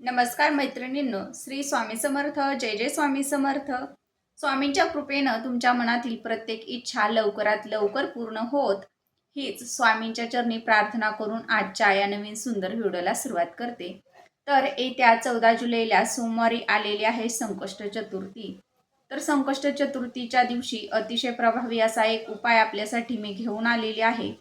नमस्कार मैत्रिणींनो श्री स्वामी समर्थ जय जय स्वामी समर्थ. स्वामींच्या कृपेनं तुमच्या मनातील प्रत्येक इच्छा लवकरात लवकर पूर्ण होत. हीच स्वामींच्या चरणी प्रार्थना करून आजच्या या नवीन सुंदर व्हिडिओला सुरुवात करते. तर येत्या चौदा जुलैला सोमवारी आलेली आहे संकष्ट चतुर्थी. तर संकष्ट चतुर्थीच्या दिवशी अतिशय प्रभावी असा एक उपाय आपल्यासाठी मी घेऊन आलेली आहे.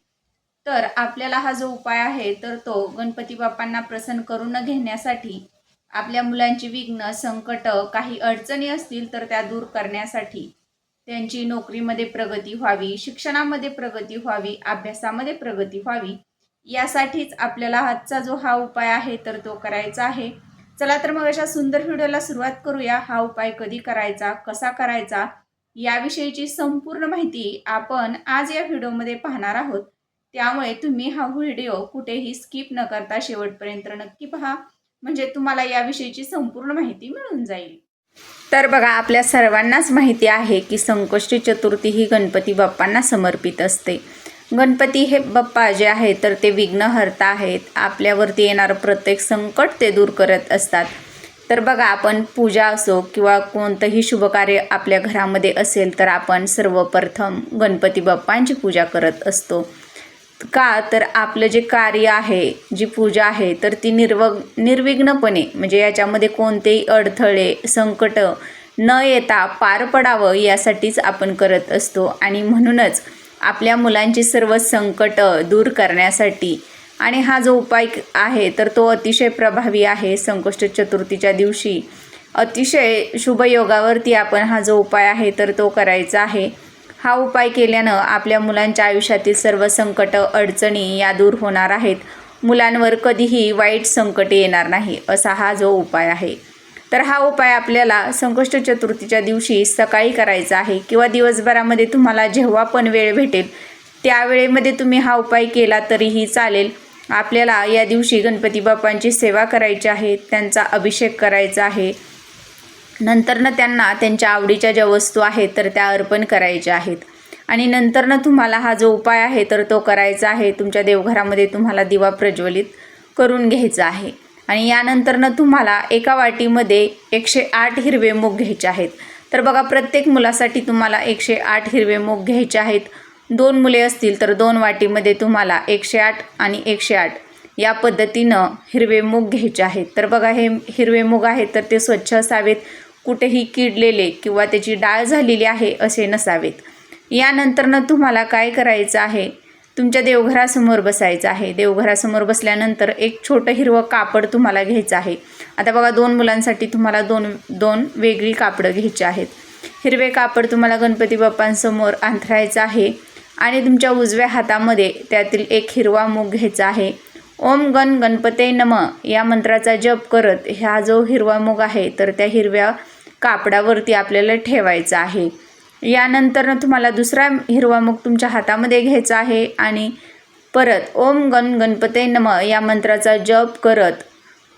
तर आपल्याला हा जो उपाय आहे तर तो गणपती बाप्पांना प्रसन्न करून घेण्यासाठी आपल्या मुलांची विघ्न संकट काही अडचणी असतील तर त्या दूर करण्यासाठी त्यांची नोकरीमध्ये प्रगती व्हावी शिक्षणामध्ये प्रगती व्हावी अभ्यासामध्ये प्रगती व्हावी यासाठीच आपल्याला आजचा जो हा उपाय आहे तर तो करायचा आहे. चला तर मग अशा सुंदर व्हिडिओला सुरुवात करूया. हा उपाय कधी करायचा कसा करायचा याविषयीची संपूर्ण माहिती आपण आज या व्हिडिओमध्ये पाहणार आहोत. त्यामुळे तुम्ही हा व्हिडिओ कुठेही स्किप न करता शेवटपर्यंत नक्की पहा. म्हणजे तुम्हाला याविषयीची संपूर्ण माहिती मिळून जाईल. तर बघा आपल्या सर्वांनाच माहिती आहे की संकष्टी चतुर्थी ही गणपती बाप्पांना समर्पित असते. गणपती हे बाप्पा जे आहे तर ते विघ्नहर्ता आहेत. आपल्यावरती येणारं प्रत्येक संकट ते दूर करत असतात. तर बघा आपण पूजा असो किंवा कोणतंही शुभकार्य आपल्या घरामध्ये असेल तर आपण सर्वप्रथम गणपती बाप्पांची पूजा करत असतो. का? तर आपलं जे कार्य आहे जी पूजा आहे तर ती निर्व निर्विघ्नपणे म्हणजे याच्यामध्ये कोणतेही अडथळे संकट न येता पार पडावं यासाठीच आपण करत असतो. आणि म्हणूनच आपल्या मुलांची सर्व संकट दूर करण्यासाठी आणि हा जो उपाय आहे तर तो अतिशय प्रभावी आहे. संकष्ट चतुर्थीच्या दिवशी अतिशय शुभयोगावरती आपण हा जो उपाय आहे तर तो करायचा आहे. हा उपाय केल्यानं आपल्या मुलांच्या आयुष्यातील सर्व संकट अडचणी या दूर होणार आहेत. मुलांवर कधीही वाईट संकटे येणार नाही असा हा जो उपाय आहे. तर हा उपाय आपल्याला संकष्ट चतुर्थीच्या दिवशी सकाळी करायचा आहे किंवा दिवसभरामध्ये तुम्हाला जेव्हा पण वेळ भेटेल त्यावेळेमध्ये तुम्ही हा उपाय केला तरीही चालेल. आपल्याला या दिवशी गणपती बाप्पांची सेवा करायची आहे त्यांचा अभिषेक करायचा आहे. नंतरनं त्यांना त्यांच्या आवडीच्या ज्या वस्तू आहेत तर त्या अर्पण करायच्या आहेत. आणि नंतरनं तुम्हाला हा जो उपाय आहे तर तो करायचा आहे. तुमच्या देवघरामध्ये तुम्हाला दिवा प्रज्वलित करून घ्यायचा आहे. आणि यानंतरनं तुम्हाला एका वाटीमध्ये एकशे आठ हिरवे मूग घ्यायचे आहेत. तर बघा प्रत्येक मुलासाठी तुम्हाला एकशे आठ हिरवे मूग घ्यायचे आहेत. दोन मुले असतील तर दोन वाटीमध्ये तुम्हाला एकशे आठ आणि एकशे आठ या पद्धतीनं हिरवे मूग घ्यायचे आहेत. तर बघा हे हिरवे मूग आहेत तर ते स्वच्छ असावेत. कुठेही किडलेले किंवा त्याची डाळ झालेली आहे असे नसावेत. यानंतरनं तुम्हाला काय करायचं आहे? तुमच्या देवघरासमोर बसायचं आहे. देवघरासमोर बसल्यानंतर एक छोटं हिरवं कापड तुम्हाला घ्यायचं आहे. आता बघा दोन मुलांसाठी तुम्हाला दोन दोन वेगळी कापडं घ्यायची आहेत. हिरवे कापड तुम्हाला गणपती बाप्पांसमोर अंथरायचं आहे आणि तुमच्या उजव्या हातामध्ये त्यातील एक हिरवा मूग घ्यायचा आहे. ओम गण गणपते नम या मंत्राचा जप करत ह्या जो हिरवा मूग आहे तर त्या हिरव्या कापडावरती आपल्याला ठेवायचं आहे. यानंतरनं तुम्हाला दुसरा हिरवा मूग तुमच्या हातामध्ये घ्यायचा आहे आणि परत ओम गण गणपते नम या मंत्राचा जप करत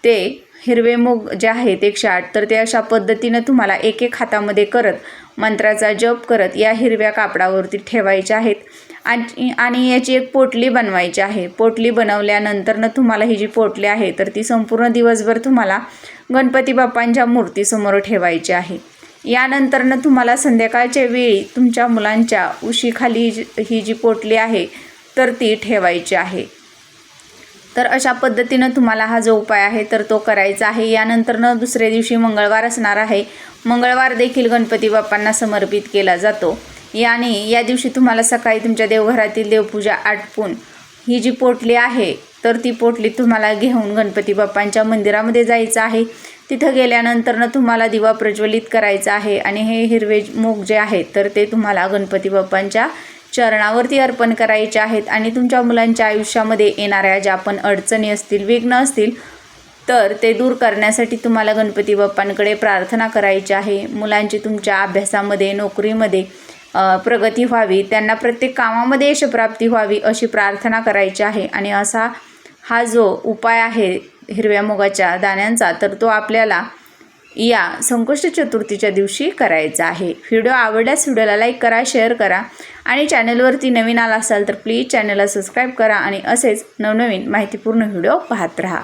ते हिरवे मूग जे आहेत एकशे आठ तर ते अशा पद्धतीनं तुम्हाला एक एक हातामध्ये करत मंत्राचा जप करत या हिरव्या कापडावरती ठेवायच्या आहेत. आणि आणि याची एक पोटली बनवायची आहे. पोटली बनवल्यानंतरनं तुम्हाला ही जी पोटली आहे तर ती संपूर्ण दिवसभर तुम्हाला गणपती बाप्पांच्या मूर्तीसमोर ठेवायची आहे. यानंतरनं तुम्हाला संध्याकाळच्या वेळी तुमच्या मुलांच्या उशीखाली ही जी पोटली आहे तर ती ठेवायची आहे. तर अशा पद्धतीनं तुम्हाला हा जो उपाय आहे तर तो करायचा आहे. यानंतरनं दुसऱ्या दिवशी मंगळवार असणार आहे. मंगळवार देखील गणपती बाप्पांना समर्पित केला जातो. याने या दिवशी तुम्हाला सकाळी तुमच्या देवघरातील देवपूजा आटपून ही जी पोटली आहे तर ती पोटली तुम्हाला घेऊन गणपती बाप्पांच्या मंदिरामध्ये जायचं आहे. तिथं गेल्यानंतरनं तुम्हाला दिवा प्रज्वलित करायचा आहे आणि हे हिरवे मोग जे आहेत तर ते तुम्हाला गणपती बाप्पांच्या चरणावरती अर्पण करायचे आहेत आणि तुमच्या मुलांच्या आयुष्यामध्ये येणाऱ्या ज्या पण अडचणी असतील विघ्न असतील तर ते दूर करण्यासाठी तुम्हाला गणपती बाप्पांकडे प्रार्थना करायची आहे. मुलांची तुमच्या अभ्यासामध्ये नोकरीमध्ये प्रगती व्हावी त्यांना प्रत्येक कामामध्ये यशप्राप्ती व्हावी अशी प्रार्थना करायची आहे. आणि असा हा जो उपाय आहे हिरव्या मुगाच्या दाण्यांचा तर तो आपल्याला या संकष्ट चतुर्थीच्या दिवशी करायचा आहे. व्हिडिओ आवडल्यास व्हिडिओला लाईक करा शेअर करा आणि चॅनलवरती नवीन आला असाल तर प्लीज चॅनलला सबस्क्राईब करा आणि असेच नवनवीन माहितीपूर्ण व्हिडिओ पाहत राहा.